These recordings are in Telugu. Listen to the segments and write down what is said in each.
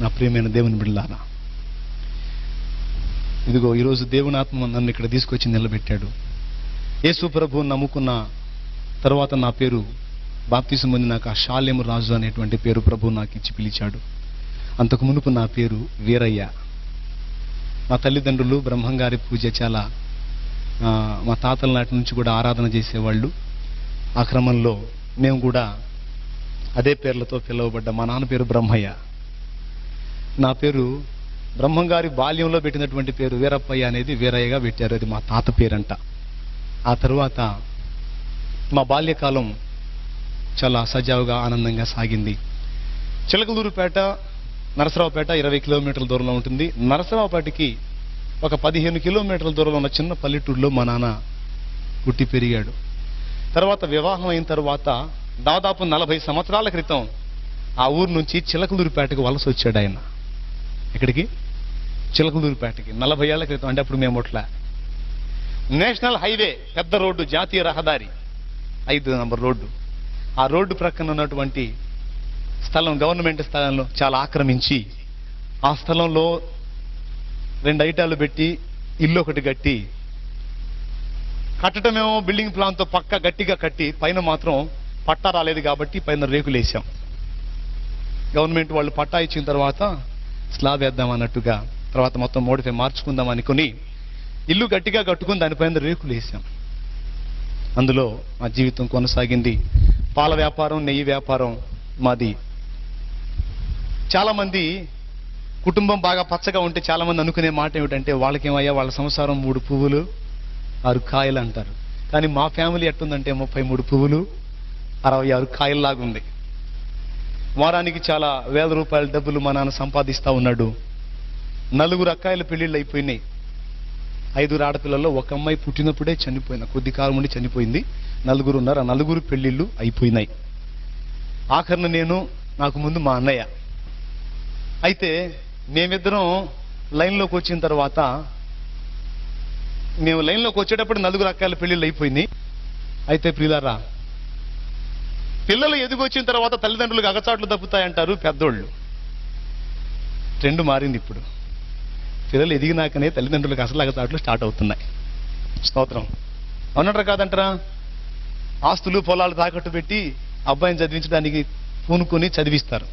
నా ప్రియమైన దేవుని బిడ్డలారా ఇదిగో ఈరోజు దేవుని ఆత్మ నన్ను ఇక్కడ తీసుకొచ్చి నిలబెట్టాడు. యేసు ప్రభు నమ్ముకున్న తర్వాత నా పేరు బాప్తిసం పొందినాక షాలేము రాజు అనేటువంటి పేరు ప్రభు నాకు ఇచ్చి పిలిచాడు. అంతకు మునుపు నా పేరు వీరయ్య. మా తల్లిదండ్రులు బ్రహ్మంగారి పూజ చాలా మా తాతల నాటి నుంచి కూడా ఆరాధన చేసేవాళ్ళు. ఆ క్రమంలో మేము కూడా అదే పేర్లతో పిలువబడ్డ మా నాన్న పేరు బ్రహ్మయ్య. నా పేరు బ్రహ్మంగారి బాల్యంలో పెట్టినటువంటి పేరు వీరప్పయ్య అనేది వీరయ్యగా పెట్టారు. అది మా తాత పేరంట. ఆ తరువాత మా బాల్యకాలం చాలా సజావుగా ఆనందంగా సాగింది. చిలకలూరుపేట నరసరావుపేట ఇరవై కిలోమీటర్ల దూరంలో ఉంటుంది. నరసరావుపేటకి ఒక పదిహేను కిలోమీటర్ల దూరంలో ఉన్న చిన్న పల్లెటూరులో మా నాన్న పుట్టి పెరిగాడు. తర్వాత వివాహం అయిన తర్వాత దాదాపు నలభై సంవత్సరాల క్రితం ఆ ఊరు నుంచి చిలకలూరుపేటకు వలస వచ్చాడు ఆయన. ఇక్కడికి? చిలకలూరుపేటకి నలభై ఏళ్ళ క్రితం అంటే అప్పుడు మేము అట్లా నేషనల్ హైవే పెద్ద రోడ్డు జాతీయ రహదారి. ఐదు నంబర్ రోడ్డు. ఆ రోడ్డు ప్రక్కన ఉన్నటువంటి స్థలం గవర్నమెంట్ స్థలంలో చాలా ఆక్రమించి ఆ స్థలంలో రెండు ఐటాలు పెట్టి ఇల్లు ఒకటి కట్టి కట్టడమేమో బిల్డింగ్ ప్లాన్తో పక్క గట్టిగా కట్టి పైన మాత్రం పట్టా రాలేదు కాబట్టి పైన రేకులు వేసాం గవర్నమెంట్ వాళ్ళు పట్టా ఇచ్చిన తర్వాత స్లాబ్ వేద్దాం అన్నట్టుగా తర్వాత మొత్తం మోడిఫై మార్చుకుందాం అనుకుని ఇల్లు గట్టిగా కట్టుకుని దానిపైన రేకులు వేసాం. అందులో మా జీవితం కొనసాగింది. పాల వ్యాపారం నెయ్యి వ్యాపారం మాది. చాలామంది కుటుంబం బాగా పచ్చగా ఉంటే చాలామంది అనుకునే మాట ఏమిటంటే వాళ్ళకేమయ్యా వాళ్ళ సంసారం మూడు పువ్వులు ఆరు కాయలు అంటారు. కానీ మా ఫ్యామిలీ ఎట్టుందంటే ముప్పై మూడు పువ్వులు అరవై ఆరు కాయల్లాగుంది. వారానికి చాలా వేల రూపాయల డబ్బులు మా నాన్న సంపాదిస్తా ఉన్నాడు. నలుగురు అక్కాయిల పెళ్ళిళ్ళు అయిపోయినాయి. ఐదుగురు ఆడపిల్లల్లో ఒక అమ్మాయి పుట్టినప్పుడే చనిపోయిన కొద్ది కాలం ఉండి చనిపోయింది. నలుగురు ఉన్నారు ఆ నలుగురు పెళ్ళిళ్ళు అయిపోయినాయి. ఆఖరిన నేను నాకు ముందు మా అన్నయ్య. అయితే మేమిద్దరం లైన్లోకి వచ్చిన తర్వాత మేము లైన్లోకి వచ్చేటప్పుడు నలుగురు అక్కాయల పెళ్ళిళ్ళు అయిపోయింది అయితే ప్రియులారా పిల్లలు ఎదిగొచ్చిన తర్వాత తల్లిదండ్రులకు అగచాట్లు తప్పుతాయంటారు పెద్దోళ్ళు. ట్రెండ్ మారింది ఇప్పుడు. పిల్లలు ఎదిగినాకనే తల్లిదండ్రులకు అసలు అగచాట్లు స్టార్ట్ అవుతున్నాయి. స్తోత్రం. అవునంటారా కాదంటారా? ఆస్తులు పొలాలు తాకట్టు పెట్టి అబ్బాయిని చదివించడానికి పూనుకొని చదివిస్తారు.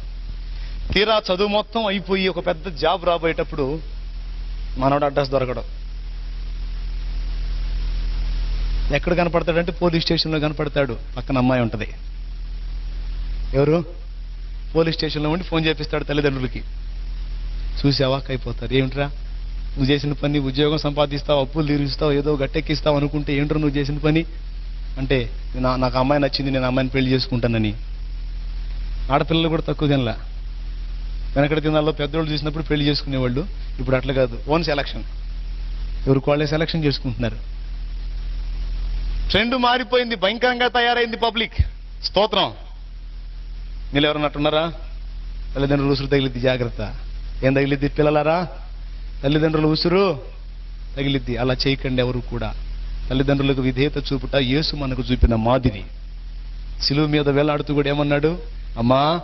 తీరా చదువు మొత్తం అయిపోయి ఒక పెద్ద జాబ్ రాబోయేటప్పుడు మనోడు అడ్రస్ దొరకడం. ఎక్కడ కనపడతాడంటే పోలీస్ స్టేషన్లో కనపడతాడు. పక్కన అమ్మాయి ఉంటుంది. ఎవరు? పోలీస్ స్టేషన్లో ఉండి ఫోన్ చేపిస్తాడు తల్లిదండ్రులకి. చూసి అవాక్ అయిపోతారు ఏమిట్రా? నువ్వు చేసిన పని ఉద్యోగం సంపాదిస్తావు అప్పులు తీరుస్తావు ఏదో గట్టెక్కిస్తావు అనుకుంటే ఏంట్రా నువ్వు చేసిన పని? అంటే నా నాకు అమ్మాయి నచ్చింది నేను అమ్మాయిని పెళ్ళి చేసుకుంటానని. ఆడపిల్లలు కూడా తక్కువ తినలా. వెనకటి దినాల్లో పెద్దోళ్ళు చూసినప్పుడు పెళ్ళి చేసుకునేవాళ్ళు. ఇప్పుడు అట్లా కాదు. ఓన్ సెలక్షన్ ఎవరు వాళ్ళే సెలక్షన్ చేసుకుంటున్నారు. ట్రెండ్ మారిపోయింది భయంకరంగా తయారైంది పబ్లిక్. స్తోత్రం. మీరు ఎవరన్నట్టున్నారా తల్లిదండ్రులు ఉసురు తగిలిద్ది జాగ్రత్త. ఏం తగిలిద్ది పిల్లలారా? తల్లిదండ్రులు ఉసురు తగిలిద్ది. అలా చేయకండి ఎవరు కూడా. తల్లిదండ్రులకు విధేయత చూపుట యేసు మనకు చూపిన మాదిరి. సిలువు మీద వేలాడుతూ కూడా ఏమన్నాడు? అమ్మా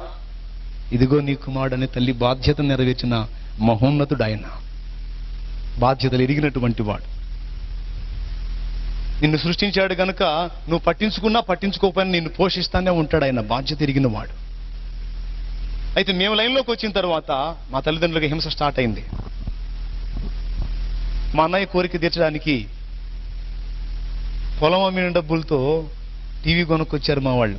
ఇదిగో నీ కుమారుడు అనే తల్లి బాధ్యత నెరవేర్చిన మహోన్నతుడు ఆయన బాధ్యతలు ఎరిగినటువంటి వాడు. నిన్ను సృష్టించాడు కనుక నువ్వు పట్టించుకున్నా పట్టించుకోకపోయినా నిన్ను పోషిస్తానే ఉంటాడు ఆయన. బాధ్యత ఎరిగిన వాడు అయితే మేము లైన్లోకి వచ్చిన తర్వాత మా తల్లిదండ్రులకు హింస స్టార్ట్ అయింది. మా అన్నయ్య కోరిక తీర్చడానికి పొలం అమ్మిన డబ్బులతో టీవీ కొనుక్కొచ్చారు మా వాళ్ళు.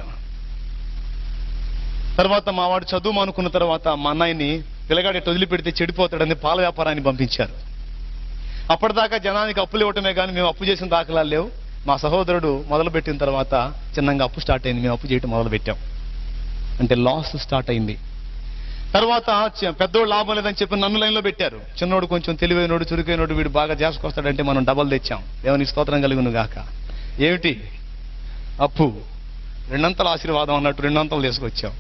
తర్వాత మా వాడు చదువు అనుకున్న తర్వాత మా అన్నయ్యని పిల్లగాడి వదిలిపెడితే చెడిపోతాడని పాల వ్యాపారాన్ని పంపించారు. అప్పటిదాకా జనానికి అప్పులు ఇవ్వటమే కానీ మేము అప్పు చేసిన దాఖలా లేవు. మా సహోదరుడు మొదలుపెట్టిన తర్వాత చిన్నగా అప్పు స్టార్ట్ అయింది. మేము అప్పు చేయటం మొదలుపెట్టాం. అంటే లాస్ స్టార్ట్ అయింది. తర్వాత పెద్దోడు లాభం లేదని చెప్పి నన్ను లైన్లో పెట్టారు. చిన్నోడు కొంచెం తెలివైనోడు చురుకైనోడు వీడు బాగా చేసుకొస్తాడంటే మనం డబల్ తెచ్చాం. దేవుని స్తోత్రం కలుగును గాక. ఏమిటి? అప్పు. రెండంతల ఆశీర్వాదం అన్నట్టు రెండంతలు తీసుకొచ్చాం.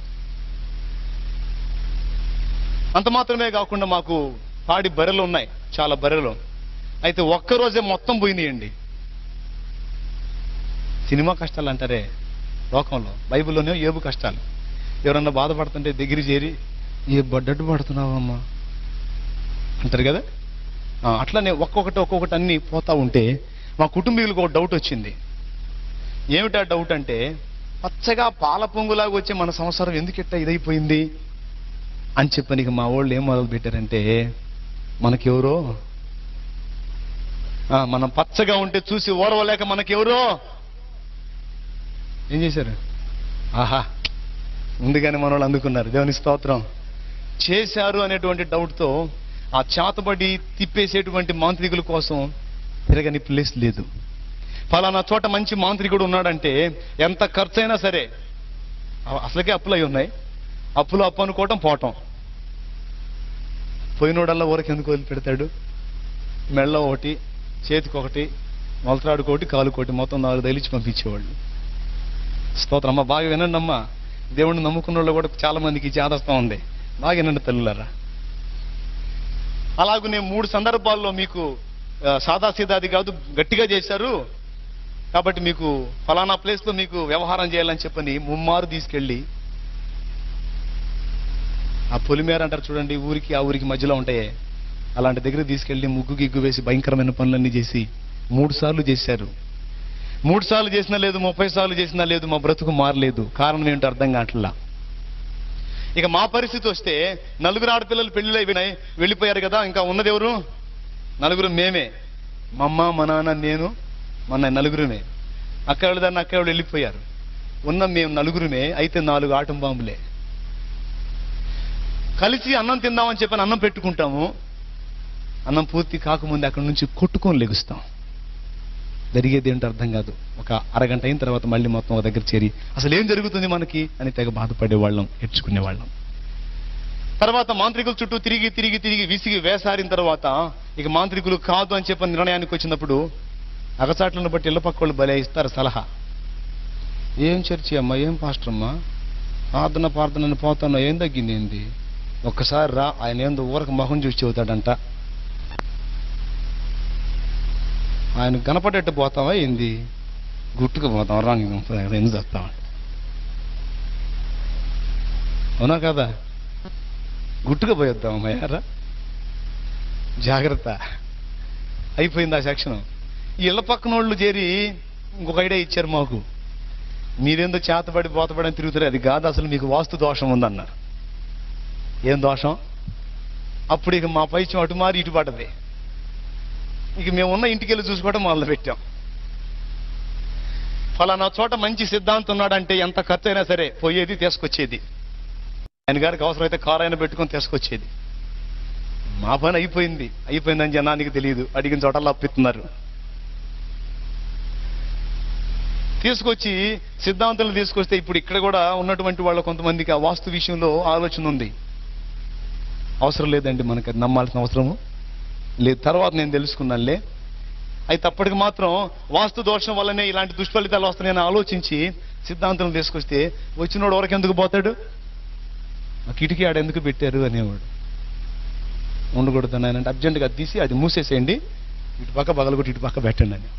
అంత మాత్రమే కాకుండా మాకు పాడి బర్రెలు ఉన్నాయి. చాలా బర్రెలు. అయితే ఒక్కరోజే మొత్తం పోయినాయండి. సినిమా కష్టాలు అంటారే లోకంలో. బైబిల్లోనే ఏబు కష్టాలు. ఎవరన్నా బాధపడుతుంటే దగ్గర చేరి ఏ బడ్డట్టు పడుతున్నావమ్మా? అంటారు కదా? అట్లనే ఒక్కొక్కటి ఒక్కొక్కటి అన్ని పోతా ఉంటే మా కుటుంబీకులకు ఒక డౌట్ వచ్చింది. ఏమిటా డౌట్ అంటే పచ్చగా పాల పొంగులాగా వచ్చే మన సంసారం ఎందుకు ఇట్ట ఇదైపోయింది? అని చెప్పని మా వాళ్ళు ఏం మొదలు పెట్టారంటే మనకెవరో? మనం పచ్చగా ఉంటే చూసి ఓరవలేక మనకెవరో? ఏం చేశారు? ఆహా ముందుగానే మన వాళ్ళు అందుకున్నారు. దేవుని స్తోత్రం. చేశారు అనేటువంటి డౌట్తో ఆ చేతబడి తిప్పేసేటువంటి మాంత్రికుల కోసం తిరగని ప్లేస్ లేదు. ఫలానా చోట మంచి మాంత్రికుడు ఉన్నాడంటే ఎంత ఖర్చైనా సరే అసలకే అసలుకే అప్పులు అయి ఉన్నాయి. అప్పులు అప్పు అనుకోవటం పోవటం పోయినోడల్లా ఊరికి ఎందుకు వదిలిపెడతాడు మెళ్ళ ఒకటి చేతికి ఒకటి మొలతాడుకోటి ఒకటి కాలుకోటి మొత్తం నాలుగు తగిలించి పంపించేవాళ్ళు. స్తోత్రమ్మ బాగా వినండి అమ్మా దేవుడిని నమ్ముకున్న వాళ్ళు కూడా చాలా మందికి ఈ ఉంది. బాగా తల్లులారా? అలాగనే నేను మూడు సందర్భాల్లో మీకు సాదాసీదాది కాదు గట్టిగా చేశారు. కాబట్టి మీకు ఫలానా ప్లేస్లో మీకు వ్యవహారం చేయాలని చెప్పని ముమ్మారు తీసుకెళ్ళి ఆ పొలిమేర అంటారు చూడండి ఊరికి ఆ ఊరికి మధ్యలో ఉంటాయే. అలాంటి దగ్గర తీసుకెళ్ళి ముగ్గు గిగ్గు వేసి భయంకరమైన పనులన్నీ చేసి మూడు సార్లు చేశారు. మూడు సార్లు చేసినా లేదు ముప్పై సార్లు చేసినా లేదు మా బ్రతుకు మారలేదు. కారణం ఏంటో అర్థం కావట్లా. ఇక మా పరిస్థితి వస్తే నలుగురు ఆడపిల్లలు పెళ్ళిలో అయిపోయినాయి వెళ్ళిపోయారు కదా ఇంకా ఉన్నది ఎవరు? నలుగురు మేమే. మా అమ్మ మా నాన్న నేను మన నలుగురుమే. అక్క దాన్ని అక్క వాళ్ళు వెళ్ళిపోయారు. ఉన్న మేము నలుగురుమే అయితే నాలుగు ఆటం బాంబులే. కలిసి అన్నం తిందామని చెప్పని అన్నం పెట్టుకుంటాము. అన్నం పూర్తి కాకముందు అక్కడి నుంచి కొట్టుకొని లెగుస్తాం. జరిగేది ఏంటో అర్థం కాదు. ఒక అరగంట అయిన తర్వాత మళ్ళీ మొత్తం ఒక దగ్గర చేరి అసలు ఏం జరుగుతుంది మనకి? అని తెగ బాధపడేవాళ్ళం ఏడ్చుకునేవాళ్ళం. తర్వాత మాంత్రికుల చుట్టూ తిరిగి తిరిగి తిరిగి విసిగి వేసారిన తర్వాత ఇక మాంత్రికులు కాదు అని చెప్పిన నిర్ణయానికి వచ్చినప్పుడు అగచాట్లను బట్టి ఇళ్ళ పక్క వాళ్ళు ఇస్తారు సలహా. ఏం చర్చి అమ్మా? ఏం పాస్టర్ అమ్మా? ప్రార్థన ప్రార్థన పోతాను? ఏం తగ్గింది ఏంది? ఒక్కసారి రా ఆయన ఏందో ఊరకు మొహం చూసి చెబుతాడంట. ఆయన కనపడేట్టు పోతావా ఏంది? గుట్టుకు పోతాం రాంగ్ ఎందుకు వస్తాం అవునా కదా? గుట్టుకు పోయొద్దాం అమ్మాయారా జాగ్రత్త. అయిపోయింది ఆ సెక్షన్. ఇళ్ళ పక్కన వాళ్ళు చేరి ఇంకొక ఐడియా ఇచ్చారు మాకు. మీరేందో చేతబడి బోతబడి అని తిరుగుతారు. అది కాదు అసలు మీకు వాస్తు దోషం ఉందన్నారు. ఏం దోషం? అప్పుడు ఇక మా పైచం అటు మారి ఇటు పడ్డది. ఇక మేము ఉన్న ఇంటికి వెళ్ళి చూసుకోవడం మొదలు పెట్టాం ఫలానా చోట మంచి సిద్ధాంతం ఉన్నాడంటే ఎంత ఖర్చు అయినా సరే పోయేది తీసుకొచ్చేది. ఆయన గారికి అవసరమైతే కారు అయినా పెట్టుకొని తీసుకొచ్చేది. మా పని అయిపోయింది. అయిపోయిందని జనానికి తెలియదు. అడిగిన చోటల్లో అప్పిస్తున్నారు తీసుకొచ్చి సిద్ధాంతాలు తీసుకొస్తే ఇప్పుడు ఇక్కడ కూడా ఉన్నటువంటి వాళ్ళ కొంతమందికి ఆ వాస్తు విషయంలో ఆలోచన ఉంది. అవసరం లేదండి మనకి. నమ్మాల్సిన అవసరము. లేదు తర్వాత నేను తెలుసుకున్నానులే. అయితే అప్పటికి మాత్రం వాస్తు దోషం వల్లనే ఇలాంటి దుష్ఫలితాలు వస్తాయని ఆలోచించి సిద్ధాంతం తీసుకొస్తే వచ్చినోడు వరకు ఎందుకు పోతాడు? ఆ కిటికీ ఆడ ఎందుకు పెట్టారు అనేవాడు. ఉండకూడదు అంటే అర్జెంటుగా అది తీసి అది మూసేసేయండి. ఇటు పక్క పగలగొట్టి ఇటు పక్క పెట్టండి అని.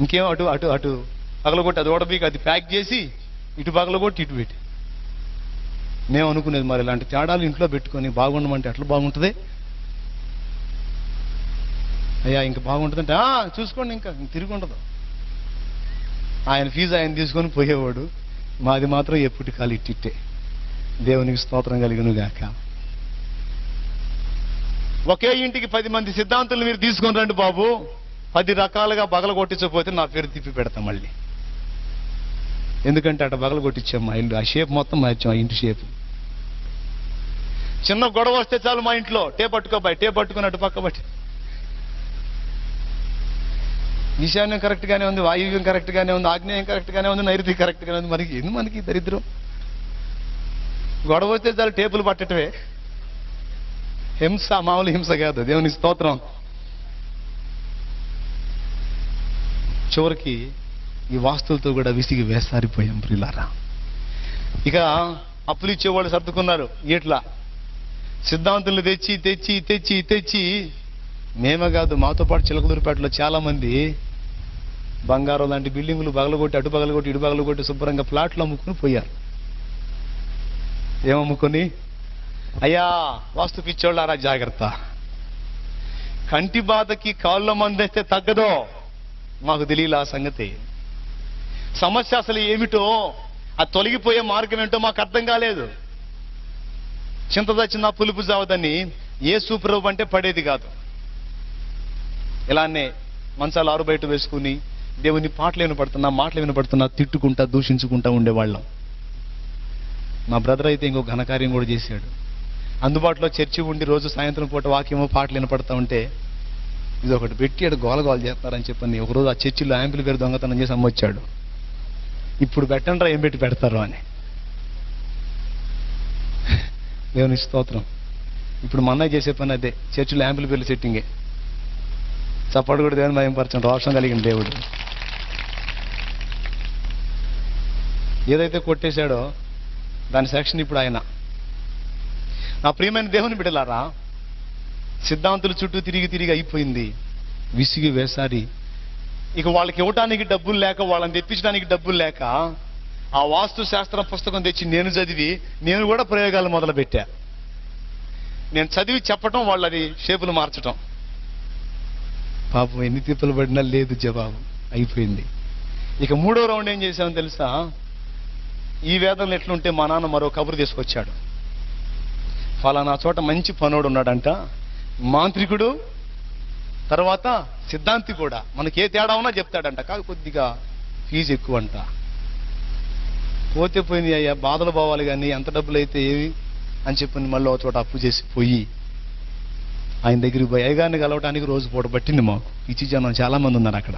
ఇంకేం అటు అటు అటు పగలగొట్టి అది ఓడబీకి అది ప్యాక్ చేసి ఇటు పగలగొట్టి ఇటు పెట్టి. మేము అనుకునేది మరి ఇలాంటి తేడాలు ఇంట్లో పెట్టుకొని బాగుండమంటే ఎట్లా బాగుంటుంది? అయ్యా ఇంకా బాగుంటుందంటే చూసుకోండి ఇంకా తిరిగి ఉండదు. ఆయన ఫీజు ఆయన తీసుకొని పోయేవాడు. మాది మాత్రం ఎప్పుడు కాలు ఇట్టిట్టే. దేవునికి స్తోత్రం కలిగిన గాక. ఒకే ఇంటికి పది మంది సిద్ధాంతులు మీరు తీసుకొని రండి బాబు. పది రకాలుగా బగల కొట్టించకపోతే నా పేరు తిప్పి పెడతాం మళ్ళీ. ఎందుకంటే అట బగలు కొట్టించాం మా ఇల్లు ఆ షేప్ మొత్తం మార్చాం ఆ ఇంటి షేప్. చిన్న గొడవ వస్తే చాలు మా ఇంట్లో. టే పట్టుకోబాయి టే పట్టుకుని అటు పక్క పట్టి. ఈశాన్యం కరెక్ట్ గానే ఉంది వాయువ్యం కరెక్ట్గానే ఉంది ఆగ్నేయం కరెక్ట్గానే ఉంది నైరుతి కరెక్ట్గానే ఉంది. మనకి ఎందుకు మనకి దరిద్రం? గొడవ వస్తే చాలు టేపులు పట్టటమే. హింస మామూలు హింస కాదు. దేవుని స్తోత్రం. చివరికి ఈ వాస్తులతో కూడా విసిగి వేసారిపోయాం ప్రిలారా ఇక అప్పులు ఇచ్చేవాళ్ళు సర్దుకున్నారు. ఇట్లా. సిద్ధాంతులు తెచ్చి తెచ్చి తెచ్చి తెచ్చి. మేమే కాదు మాతో పాటు చిలకలూరుపేటలో చాలామంది బంగారం లాంటి బిల్డింగులు పగలగొట్టి అటు పగలగొట్టి ఇటు పగలగొట్టి శుభ్రంగా ప్లాట్లు అమ్ముకుని పోయారు. ఏమమ్ముకొని అయ్యా వాస్తు పిచ్చోళ్ళారా జాగ్రత్త. కంటి బాధకి కాళ్ళ మందేస్తే తగ్గదో? మాకు తెలియలే ఆ సంగతి. సమస్య అసలు ఏమిటో ఆ తొలగిపోయే మార్గం ఏంటో మాకు అర్థం కాలేదు. చింత దచ్చిన పులుపు జావదని ఏ సూప్రభు అంటే పడేది కాదు. ఇలానే మంచాలు ఆరు బయట వేసుకుని దేవుని పాటలు వినపడుతున్నా మాటలు వినపడుతున్నా తిట్టుకుంటా దూషించుకుంటా ఉండేవాళ్ళం. మా బ్రదర్ అయితే ఇంకో ఘనకార్యం కూడా చేశాడు. అందుబాటులో చర్చి ఉండి రోజు సాయంత్రం పూట వాక్యమో పాటలు వినపడతా ఉంటే ఇది ఒకటి పెట్టి అక్కడ గోల గోల చేస్తారని చెప్పని ఒకరోజు ఆ చర్చిలో యాంపుల్ పేరు దొంగతనం చేసి అమ్మొచ్చాడు ఇప్పుడు పెట్టండ్రా ఏం పెట్టి పెడతారు అని. దేవుని స్తోత్రం. ఇప్పుడు మన చేసే పని అదే చర్చిలో యాంపుల్ పేర్లు సెట్టింగే. చప్పడు కూడా దేవుని భయంపరచండి రోషం కలిగిన దేవుడు. ఏదైతే కొట్టేశాడో దాని సెక్షన్ ఇప్పుడు ఆయన. నా ప్రియమైన దేవుని బిడలారా సిద్ధాంతుల చుట్టూ తిరిగి తిరిగి అయిపోయింది. విసిగి వేసారి ఇక వాళ్ళకి ఇవ్వటానికి డబ్బులు లేక వాళ్ళని తెప్పించడానికి డబ్బులు లేక ఆ వాస్తు శాస్త్ర పుస్తకం తెచ్చి నేను చదివి నేను కూడా ప్రయోగాలు మొదలుపెట్టా. నేను చదివి చెప్పటం వాళ్ళది షేపులు మార్చటం. పాపం ఎన్ని తిప్పలు పడినా లేదు జవాబు. అయిపోయింది. ఇక మూడో రౌండ్ ఏం చేశామని తెలుసా? ఈ వేదనలు ఎట్లుంటే మా నాన్న మరో కబురు తీసుకొచ్చాడు. ఫలానా చోట మంచి పనోడు ఉన్నాడంట. మాంత్రికుడు తర్వాత సిద్ధాంతి కూడా. మనకి ఏ తేడా ఉన్నా చెప్తాడంట. కాదు కొద్దిగా ఫీజు ఎక్కువ అంట పోతే పోయింది అయ్యా బాధలు పోవాలి కానీ ఎంత డబ్బులు అయితే ఏవి అని చెప్పి మళ్ళీ ఒక చోట అప్పు చేసి పోయి ఆయన దగ్గరికి పోయి అయ్యగారిని కలవటానికి రోజు పూట పట్టింది మాకు. ఇచ్చి జనం చాలామంది ఉన్నారు అక్కడ.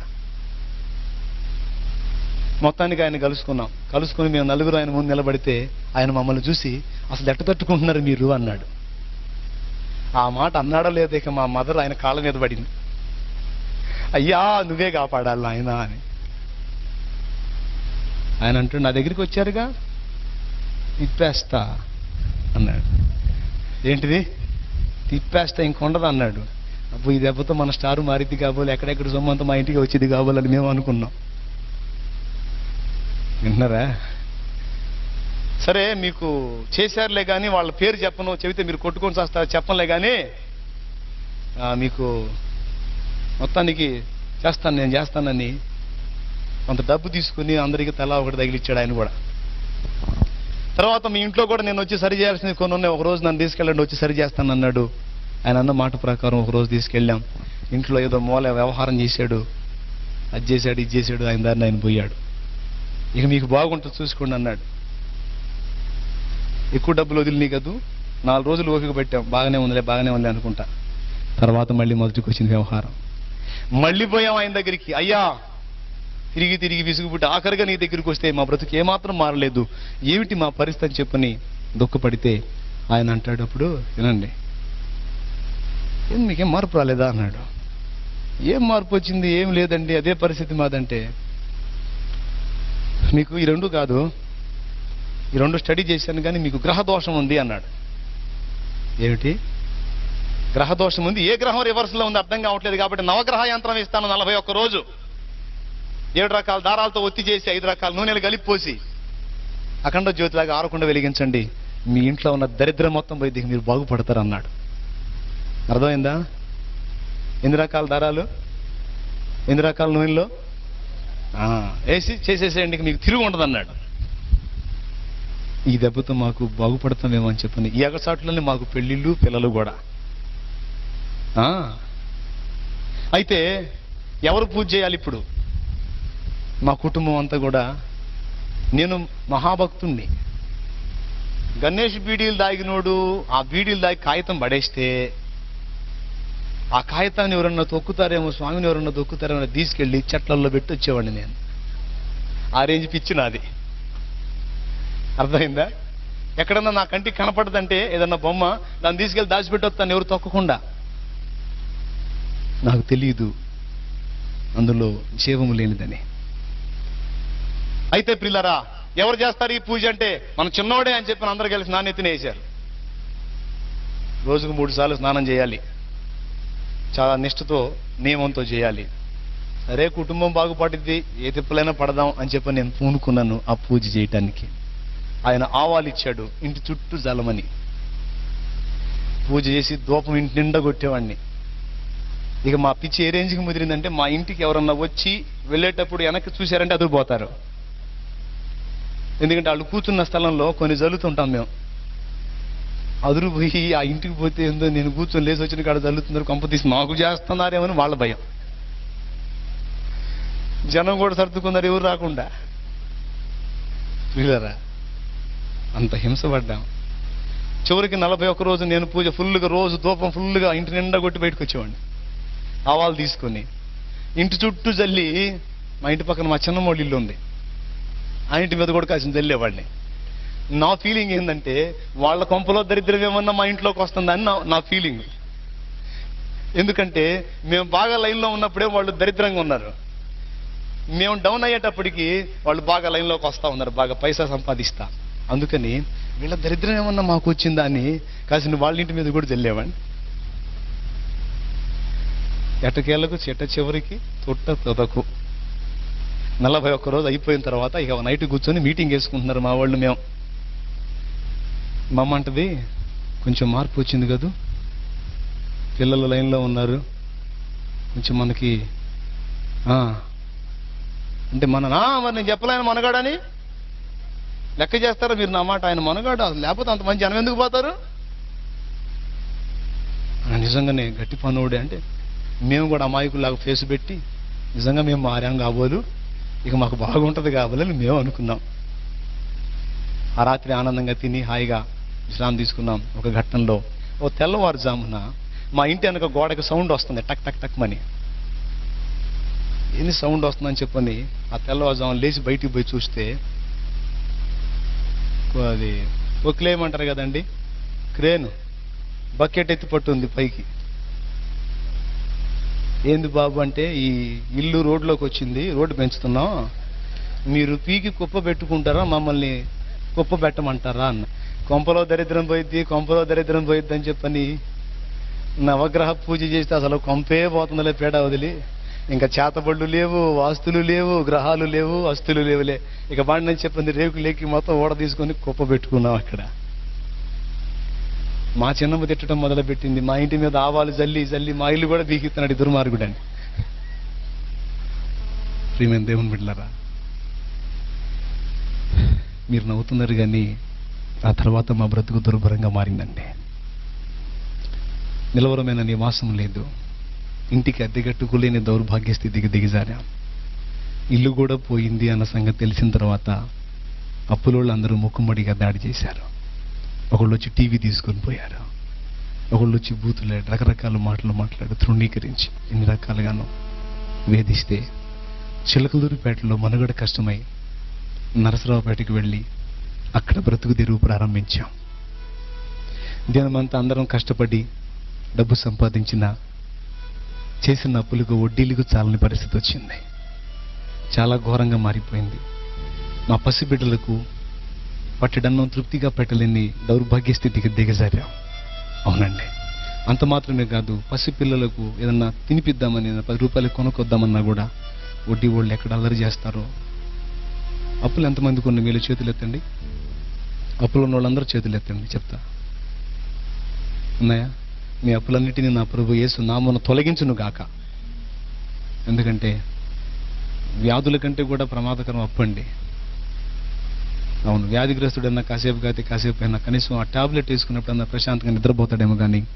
మొత్తానికి ఆయన కలుసుకున్నాం. కలుసుకుని మేము నలుగురు ఆయన ముందు నిలబడితే ఆయన మమ్మల్ని చూసి అసలు ఎట్ట తట్టుకుంటున్నారు మీరు? అన్నాడు. ఆ మాట అన్నాడో లేదో ఇక మా మదర్ ఆయన కాళ్ళ మీద పడింది. అయ్యా నువ్వే కాపాడాలి ఆయన అని. ఆయన అంటుండు నా దగ్గరికి వచ్చారుగా? తిప్పేస్తా అన్నాడు. ఏంటిది? తిప్పేస్తా ఇంకొండదు అన్నాడు. అబ్బో ఈ దెబ్బతో మన స్టార్ మారింది కాబోలు ఎక్కడెక్కడ సొమ్మంతా మా ఇంటికి వచ్చేది కాబోలని మేము అనుకున్నాం. విన్నారా సరే మీకు చేశారులే కానీ వాళ్ళ పేరు చెప్పను చెబితే మీరు కొట్టుకొని చేస్తారు చెప్పనులే కానీ మీకు మొత్తానికి చేస్తాను నేను చేస్తానని కొంత డబ్బు తీసుకుని అందరికీ తలా ఒకటి తగిలిచ్చాడు ఆయన కూడా. తర్వాత మీ ఇంట్లో కూడా నేను వచ్చి సరి చేయాల్సింది కొన్ని ఉన్నాయి. ఒక రోజు నన్ను తీసుకెళ్ళండి వచ్చి సరి చేస్తాను అన్నాడు. ఆయన అన్న మాట ప్రకారం ఒకరోజు తీసుకెళ్ళాం. ఇంట్లో ఏదో మూల వ్యవహారం చేశాడు. అది చేశాడు ఇది చేశాడు ఆయన దారిని ఆయన పోయాడు. ఇక మీకు బాగుంటుంది చూసుకోండి అన్నాడు. ఎక్కువ డబ్బులు వదిలినాయి కదూ నాలుగు రోజులు ఓపిక పెట్టాం. బాగానే ఉందిలే బాగానే ఉంది అనుకుంటా. తర్వాత మళ్ళీ మొదటికి వచ్చింది వ్యవహారం. మళ్ళీ పోయాం ఆయన దగ్గరికి. అయ్యా తిరిగి తిరిగి విసుగుబుట్టి ఆఖరిగా నీ దగ్గరికి వస్తే మా బ్రతుకు ఏమాత్రం మారలేదు. ఏమిటి మా పరిస్థితి అని చెప్పని దుఃఖపడితే ఆయన అంటాడు అప్పుడు వినండి ఏం మీకేం మార్పు రాలేదా? అన్నాడు. ఏం మార్పు వచ్చింది? ఏం లేదండి. అదే పరిస్థితి మాదంటే మీకు ఈ రెండు కాదు. ఈ రెండు స్టడీ చేశాను కానీ మీకు గ్రహ దోషం ఉంది అన్నాడు. ఏమిటి? గ్రహ దోషం ఉంది. ఏ గ్రహం రివర్స్లో ఉంది అర్థం కావట్లేదు కాబట్టి నవగ్రహ యంత్రం ఇస్తాను నలభై ఒక్క రోజు. ఏడు రకాల దారాలతో ఒత్తి చేసి ఐదు రకాల నూనెలు కలిపి పోసి అఖండ జ్యోతిలాగా ఆరకుండా వెలిగించండి. మీ ఇంట్లో ఉన్న దరిద్రం మొత్తం పోయి దిగి మీరు బాగుపడతారు అన్నాడు అర్థమైందా? ఎన్ని రకాల దారాలు? ఎన్ని రకాల నూనెలో వేసి చేసేసేయండి మీకు తిరుగు ఉండదు అన్నాడు. ఈ దెబ్బతో మాకు బాగుపడతామేమో అని చెప్పని ఈ ఎగసాట్లోనే మాకు పెళ్ళిళ్ళు పిల్లలు కూడా. అయితే ఎవరు పూజ చేయాలి ఇప్పుడు? మా కుటుంబం అంతా కూడా నేను మహాభక్తుణ్ణి. గణేష్ బీడీలు దాగినోడు ఆ బీడీలు దాగి కాగితం పడేస్తే ఆ కాగితాన్ని ఎవరన్నా తొక్కుతారేమో స్వామిని ఎవరన్నా తొక్కుతారేమో తీసుకెళ్ళి చెట్లల్లో పెట్టి వచ్చేవాడిని నేను. ఆ రేంజ్ పిచ్చి నాది. అర్థమైందా? ఎక్కడన్నా నా కంటికి కనపడదంటే ఏదన్నా బొమ్మ దాన్ని తీసుకెళ్ళి దాచిపెట్టొస్తాను ఎవరు తొక్కకుండా. నాకు తెలియదు అందులో జీవము లేనిదని. అయితే పిల్లరా ఎవరు చేస్తారు ఈ పూజ అంటే? మన చిన్నోడే అని చెప్పి అందరూ కలిసి నాణ్యతనే వేశారు. రోజుకు మూడు సార్లు స్నానం చేయాలి. చాలా నిష్ఠతో నియమంతో చేయాలి. అరే కుటుంబం బాగుపడింది ఏ తిప్పలైనా పడదాం అని చెప్పి నేను పూనుకున్నాను ఆ పూజ చేయటానికి. ఆయన ఆవాలు ఇచ్చాడు ఇంటి చుట్టూ జలమని. పూజ చేసి దూపం ఇంటి నిండా కొట్టేవాడిని ఇక మా పిచ్చి ఏ రేంజ్కి ముదిరిందంటే మా ఇంటికి ఎవరన్నా వచ్చి వెళ్ళేటప్పుడు వెనక్కి చూశారంటే అదిరిపోతారు. ఎందుకంటే వాళ్ళు కూర్చున్న స్థలంలో కొన్ని జల్లుతుంటాం మేము. అదురు పోయి ఆ ఇంటికి పోతే ఏందో నేను కూర్చొని లేచి వచ్చిన కాడ జల్లుతున్నారు కంప తీసి మాకు చేస్తున్నారేమని వాళ్ళ భయం. జనం కూడా సర్దుకున్నారు ఎవరు రాకుండా. వీళ్ళరా? అంత హింసపడ్డాం చివరికి నలభై ఒక్క రోజు నేను పూజ ఫుల్గా రోజు ధూపం ఫుల్గా ఇంటి నిండా కొట్టి బయటకు వచ్చేవాడిని. ఆవాలు తీసుకొని ఇంటి చుట్టూ జల్లి మా ఇంటి పక్కన మా చిన్నమోళ్ళు ఇల్లు ఉంది. ఆ ఇంటి మీద కూడా కాసిన జల్లేవాడిని. నా ఫీలింగ్ ఏంటంటే వాళ్ళ కొంపలో దరిద్రం ఏమన్నా మా ఇంట్లోకి వస్తుందని నా నా ఫీలింగ్ ఎందుకంటే మేము బాగా లైన్లో ఉన్నప్పుడే వాళ్ళు దరిద్రంగా ఉన్నారు. మేము డౌన్ అయ్యేటప్పటికి వాళ్ళు బాగా లైన్లోకి వస్తా ఉన్నారు బాగా పైసా సంపాదిస్తా. అందుకని వీళ్ళ దరిద్రం ఏమన్నా మాకు వచ్చిందా అని కాసిన వాళ్ళ ఇంటి మీద కూడా చెల్లేవాడి ఎటకేళ్ళకు చెట్ట చివరికి తొట్ట తొదకు. నలభై ఒక్క రోజు అయిపోయిన తర్వాత ఇక నైట్ కూర్చొని మీటింగ్ వేసుకుంటున్నారు మా వాళ్ళు మేము. మమ్మంటది అంటది కొంచెం మార్పు వచ్చింది కదూ? పిల్లలు లైన్లో ఉన్నారు. కొంచెం మనకి అంటే మన నా మరి నేను చెప్పలేను మనగాడని? లెక్క చేస్తారా మీరు నా మాట? ఆయన మనగాడు? లేకపోతే అంత మంచి జనం ఎందుకు పోతారు? ఆయన నిజంగానే గట్టి పనుడే అంటే మేము కూడా అమాయకులాగా ఫేస్ పెట్టి నిజంగా మేము మారాం కాబోలు ఇక మాకు బాగుంటుంది కాబోలని మేము అనుకున్నాం. ఆ రాత్రి ఆనందంగా తిని హాయిగా విశ్రాంతి తీసుకున్నాం ఒక ఘట్టంలో. ఓ తెల్లవారుజామున మా ఇంటి వెనక గోడకి సౌండ్ వస్తుంది. టక్ టక్ టక్ మని. ఎన్ని సౌండ్ వస్తుందని చెప్పని ఆ తెల్లవారుజామున లేచి బయటికి పోయి చూస్తే అది ఒక్లేమంటారు కదండి? క్రేను. బకెట్ ఎత్తి పట్టుంది పైకి. ఏంది బాబు అంటే ఈ ఇల్లు రోడ్లోకి వచ్చింది. రోడ్డు పెంచుతున్నాం. మీరు పీకి కుప్ప పెట్టుకుంటారా? మమ్మల్ని కుప్ప పెట్టమంటారా? అన్న. కొంపలో దరిద్రం పోయిద్ది కొంపలో దరిద్రం పోయిద్ది అని చెప్పని నవగ్రహ పూజ చేస్తే అసలు కొంపే పోతుందిలే పేడ వదిలి. ఇంకా చేతబళ్ళు లేవు వాస్తులు లేవు గ్రహాలు లేవు అస్తులు లేవులే. ఇక వాడిని చెప్పింది రేకు లేకి మొత్తం ఓడ తీసుకొని కుప్ప పెట్టుకున్నాం అక్కడ. మా చిన్నమ్మ తిట్టడం మొదలుపెట్టింది. మా ఇంటి మీద ఆవాలు జల్లి జల్లి మా ఇల్లు కూడా బీకిస్తున్నాడు దుర్మార్గుడు అని ప్రియమైన దేవుని బిడ్డలరా మీరు నవ్వుతున్నారు కానీ ఆ తర్వాత మా బ్రతుకు దుర్భరంగా మారిందండి. నిలవరమైన నివాసం లేదు. ఇంటికి అద్దెగట్టుకోలేని దౌర్భాగ్య స్థితికి దిగజారాం. ఇల్లు కూడా పోయింది అన్న సంగతి తెలిసిన తర్వాత అప్పులోళ్ళు అందరూ ముక్కుమ్మడిగా దాడి చేశారు. ఒకళ్ళు వచ్చి టీవీ తీసుకొని పోయారు. ఒకళ్ళు వచ్చి బూతులు రకరకాల మాటలు మాట్లాడు తృణీకరించి ఎన్ని రకాలుగానో వేధిస్తే చిలకలూరిపేటలో మనుగడ కష్టమై నరసరావుపేటకి వెళ్ళి అక్కడ బ్రతుకు తెరువు ప్రారంభించాం. దినమంతా అందరం కష్టపడి డబ్బు సంపాదించిన చేసిన అప్పులకు వడ్డీలకు చాలని పరిస్థితి వచ్చింది. చాలా ఘోరంగా మారిపోయింది. మా పసిబిడ్డలకు పట్టడన్నం తృప్తిగా పెట్టలేని దౌర్భాగ్య స్థితికి దిగజారాం. అవునండి. అంత మాత్రమే కాదు పసిపిల్లలకు ఏదన్నా తినిపిద్దామని పది రూపాయలు కొనుక్కొద్దామన్నా కూడా వడ్డీ వాళ్ళు ఎక్కడ అల్లరి చేస్తారో? అప్పులు ఎంతమంది కొన్ని మీరు చేతులు ఎత్తండి అప్పులు ఉన్న వాళ్ళందరూ చేతులు ఎత్తండి చెప్తా. ఉన్నాయా మీ అప్పులన్నిటినీ నా ప్రభు యేసు నామను తొలగించును గాక. ఎందుకంటే వ్యాధుల కంటే కూడా ప్రమాదకరం అప్పండి. అవును వ్యాధిగ్రస్తుడన్నా కాసేపు కాతే కాసేపు అయినా కనీసం ఆ టాబ్లెట్ వేసుకున్నప్పుడన్నా ప్రశాంతంగా నిద్రపోతాడేమో కానీ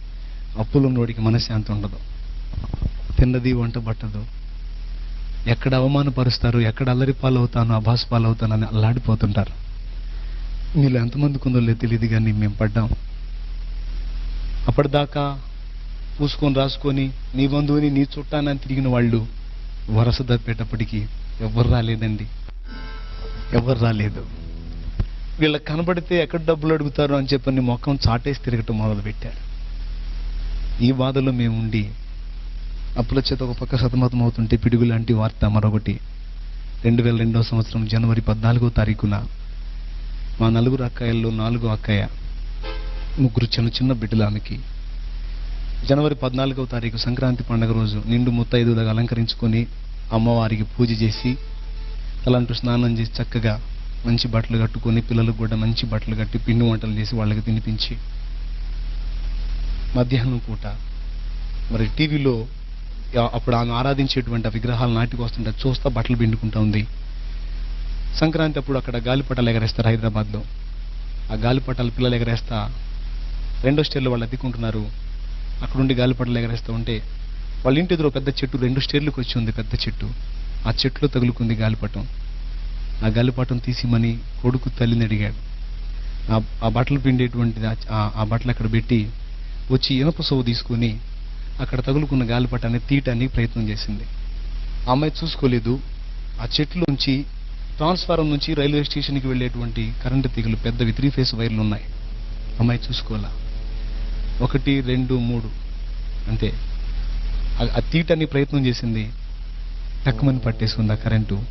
అప్పులు ఉన్నోడికి మనశ్శాంతి ఉండదు. తిన్నది వంట పట్టదు. ఎక్కడ అవమానపరుస్తారు ఎక్కడ అల్లరి పాలవుతాను అభాస్ అని అల్లాడిపోతుంటారు. మీలో ఎంతమందికి ఉందో లేదు తెలియదు కానీ మేము పడ్డాం. అప్పటిదాకా పూసుకొని రాసుకొని నీ బంధువుని నీ చుట్టానని తిరిగిన వాళ్ళు వరస తప్పేటప్పటికీ ఎవరు రాలేదండి. ఎవరు రాలేదు. వీళ్ళకి కనబడితే ఎక్కడ డబ్బులు అడుగుతారు అని చెప్పని మొఖం చాటేసి తిరగటం మొదలుపెట్టారు. ఈ బాధలో మేము ఉండి అప్పుల చేత ఒక పక్క సతమతం అవుతుంటే పిడుగు లాంటి వార్త మరొకటి. రెండు వేల రెండవ సంవత్సరం జనవరి పద్నాలుగో తారీఖున మా నలుగురు అక్కాయల్లో నాలుగో అక్కయ్య ముగ్గురు చిన్న చిన్న బిడ్డలామెకి జనవరి పద్నాలుగవ తారీఖు సంక్రాంతి పండుగ రోజు నిండు ముత్తైదుగా అలంకరించుకొని అమ్మవారికి పూజ చేసి తలంటూ స్నానం చేసి చక్కగా మంచి బట్టలు కట్టుకొని పిల్లలకు కూడా మంచి బట్టలు కట్టి పిండి వంటలు చేసి వాళ్ళకి తినిపించి మధ్యాహ్నం పూట మరి టీవీలో అప్పుడు ఆమె ఆరాధించేటువంటి ఆ విగ్రహాలు నాటికి వస్తుంటే చూస్తా బట్టలు పిండుకుంటా ఉంది. సంక్రాంతి అప్పుడు అక్కడ గాలిపటాలు ఎగరేస్తారు హైదరాబాద్లో. ఆ గాలిపటాలు పిల్లలు ఎగరేస్తా రెండో స్టేర్లు వాళ్ళు అద్దెకుంటున్నారు. అక్కడుండి గాలిపటాలు ఎగరేస్తూ ఉంటే వాళ్ళ ఇంటి ఎదురు పెద్ద చెట్టు రెండు స్టేర్లకు వచ్చి ఉంది పెద్ద చెట్టు. ఆ చెట్టులో తగులుకుంది గాలిపటం. ఆ గాలిపటం తీసిమని కొడుకు తల్లిని అడిగాడు. ఆ- బట్టలు పిండేటువంటిది ఆ- బట్టలు అక్కడ పెట్టి వచ్చి ఇనప సొవ్వు తీసుకుని అక్కడ తగులుకున్న గాలిపటాన్ని తీయటానికి ప్రయత్నం చేసింది. ఆ అమ్మాయి చూసుకోలేదు. ఆ చెట్లోంచి ట్రాన్స్ఫారం నుంచి రైల్వే స్టేషన్కి వెళ్ళేటువంటి కరెంటు తీగలు పెద్దవి త్రీ ఫేస్ వైర్లు ఉన్నాయి. అమ్మాయి చూసుకోవాలా? ఒకటి రెండు మూడు. అంతే. ఆ- ఆ తీయటానికి ప్రయత్నం చేసింది. టక్కుమని పట్టేసుకుంది ఆ కరెంటు.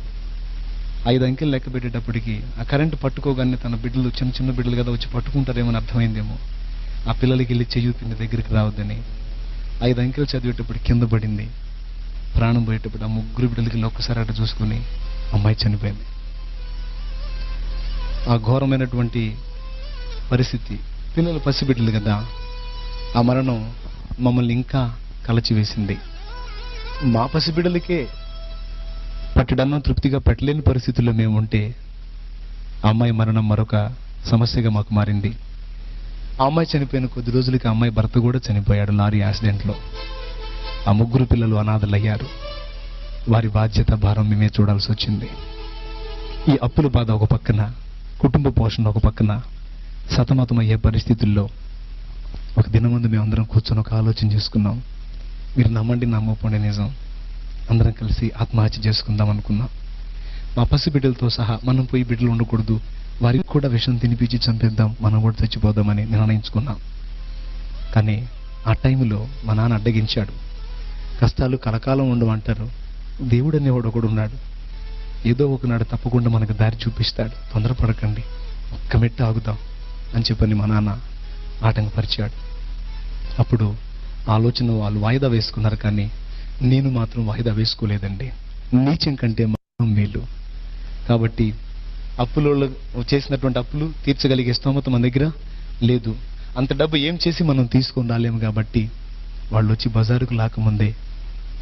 ఐదు అంకెలు లెక్క పెట్టేటప్పటికి ఆ కరెంటు పట్టుకోగానే తన బిడ్డలు చిన్న చిన్న బిడ్డలు కదా వచ్చి పట్టుకుంటారేమో అని అర్థమైందేమో. ఆ పిల్లలకి వెళ్ళి చెయ్యూపింది దగ్గరికి రావద్దని. ఐదు అంకెలు చదివేటప్పుడు కింద పడింది. ప్రాణం పోయేటప్పుడు ఆ ముగ్గురు బిడ్డలకి వెళ్ళి ఒక్కసారి అటు చూసుకుని అమ్మాయి చనిపోయింది. ఆ ఘోరమైనటువంటి పరిస్థితి. పిల్లలు పసిబిడ్డలు కదా. ఆ మరణం మమ్మల్ని ఇంకా కలచివేసింది. మా పసిబిడ్డలకే పట్టడన్నం తృప్తిగా పెట్టలేని పరిస్థితుల్లో మేము ఉంటే అమ్మాయి మరణం మరొక సమస్యగా మాకు మారింది. ఆ అమ్మాయి చనిపోయిన కొద్ది రోజులకి అమ్మాయి భర్త కూడా చనిపోయాడు లారీ యాక్సిడెంట్లో. ఆ ముగ్గురు పిల్లలు అనాథలయ్యారు. వారి బాధ్యత భారం మేమే చూడాల్సి వచ్చింది. ఈ అప్పుల బాధ ఒక పక్కన కుటుంబ పోషణ ఒక పక్కన సతమతమయ్యే పరిస్థితుల్లో ఒక దినం ముందు మేమందరం కూర్చొని ఒక ఆలోచన చేసుకున్నాం. మీరు నమ్మండి నమ్మకపోండి నిజం. అందరం కలిసి ఆత్మహత్య చేసుకుందాం అనుకున్నాం. మా పసి బిడ్డలతో సహా మనం పోయి బిడ్డలు ఉండకూడదు. వారికి కూడా విషం తినిపించి చంపేద్దాం. మనం కూడా చచ్చిపోదామని నిర్ణయించుకున్నాం. కానీ ఆ టైంలో మా నాన్న అడ్డగించాడు. కష్టాలు కలకాలం ఉండవు అంటారు దేవుడు అనేవాడు ఒకడు ఉన్నాడు ఏదో ఒకనాడు తప్పకుండా మనకు దారి చూపిస్తాడు. తొందరపడకండి. ఒక్క మెట్టు ఆగుదాం అని చెప్పని మా నాన్న ఆటంకపరిచాడు అప్పుడు ఆలోచన వాళ్ళు వాయిదా వేసుకున్నారు కానీ నేను మాత్రం వాయిదా వేసుకోలేదండి. నీచం కంటే మరణం మేలు. కాబట్టి అప్పులో చేసినటువంటి అప్పులు తీర్చగలిగే స్తోమత మన దగ్గర లేదు. అంత డబ్బు ఏం చేసి మనం తీసుకొని రాలేము కాబట్టి వాళ్ళు వచ్చి బజారుకు లాకముందే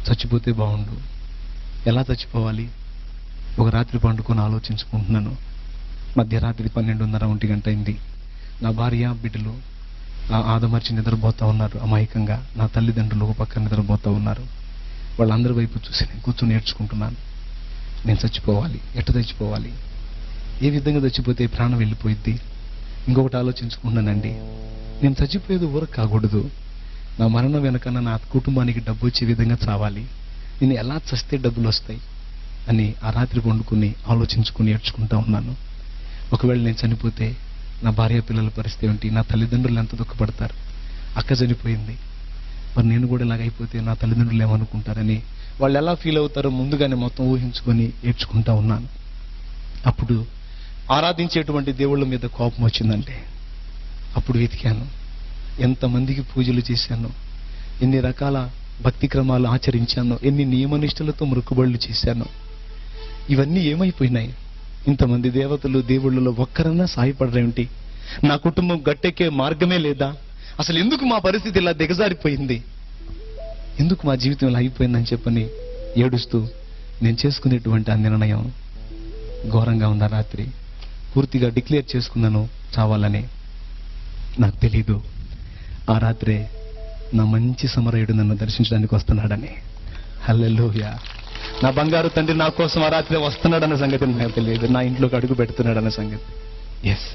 చచ్చిపోతే బాగుండు. ఎలా చచ్చిపోవాలి? ఒక రాత్రి పండుకొని ఆలోచించుకుంటున్నాను. మధ్యరాత్రి పన్నెండున్నర ఒంటి గంట అయింది. నా భార్య బిడ్డలు ఆదమర్చి నిద్రపోతూ ఉన్నారు. అమాయకంగా నా తల్లిదండ్రులు ఒక పక్కన నిద్రపోతూ ఉన్నారు. వాళ్ళందరి వైపు చూసి నేను కూర్చొని నేర్చుకుంటున్నాను నేను చచ్చిపోవాలి ఎట్ట చచ్చిపోవాలి? ఏ విధంగా చచ్చిపోతే ప్రాణం వెళ్ళిపోయిద్ది? ఇంకొకటి ఆలోచించుకుంటున్నానండి. నేను చచ్చిపోయేది ఊరకు కాకూడదు. నా మరణం వెనకన్నా నా కుటుంబానికి డబ్బు వచ్చే విధంగా చావాలి. నేను ఎలా చస్తే డబ్బులు వస్తాయి? అని ఆ రాత్రి వండుకుని ఆలోచించుకుని ఏడ్చుకుంటా ఉన్నాను. ఒకవేళ నేను చనిపోతే నా భార్య పిల్లల పరిస్థితి ఏంటి? నా తల్లిదండ్రులు ఎంత దుఃఖపడతారు? అక్క చనిపోయింది. మరి నేను కూడా ఇలాగైపోతే నా తల్లిదండ్రులు ఏమనుకుంటారని వాళ్ళు ఎలా ఫీల్ అవుతారో ముందుగానే మొత్తం ఊహించుకొని ఏడ్చుకుంటా ఉన్నాను. అప్పుడు ఆరాధించేటువంటి దేవుళ్ళ మీద కోపం వచ్చిందంటే అప్పుడు వెతికాను. ఎంతమందికి పూజలు చేశాను? ఎన్ని రకాల భక్తి క్రమాలు ఆచరించాను? ఎన్ని నియమనిష్టలతో మృక్కుబడులు చేశాను? ఇవన్నీ ఏమైపోయినాయి? ఇంతమంది దేవతలు దేవుళ్ళలో ఒక్కరన్నా సాయపడరేమిటి? నా కుటుంబం గట్టెక్కే మార్గమే లేదా? అసలు ఎందుకు మా పరిస్థితి ఇలా దిగజారిపోయింది? ఎందుకు మా జీవితం ఇలా అయిపోయిందని చెప్పని ఏడుస్తూ నేను చేసుకునేటువంటి ఆ నిర్ణయం ఘోరంగా ఉందా రాత్రి. పూర్తిగా డిక్లేర్ చేసుకున్నాను చావాలని నాకు తెలీదు. ఆ రాత్రే నా మంచి సమరయుడు నన్ను దర్శించడానికి వస్తున్నాడని. హల్లెలూయా. నా బంగారు తండ్రి నా కోసం ఆ రాత్రి వస్తున్నాడన్న సంగతి నాకు తెలియదు. నా ఇంట్లోకి అడుగు పెడుతున్నాడన్న సంగతి. ఎస్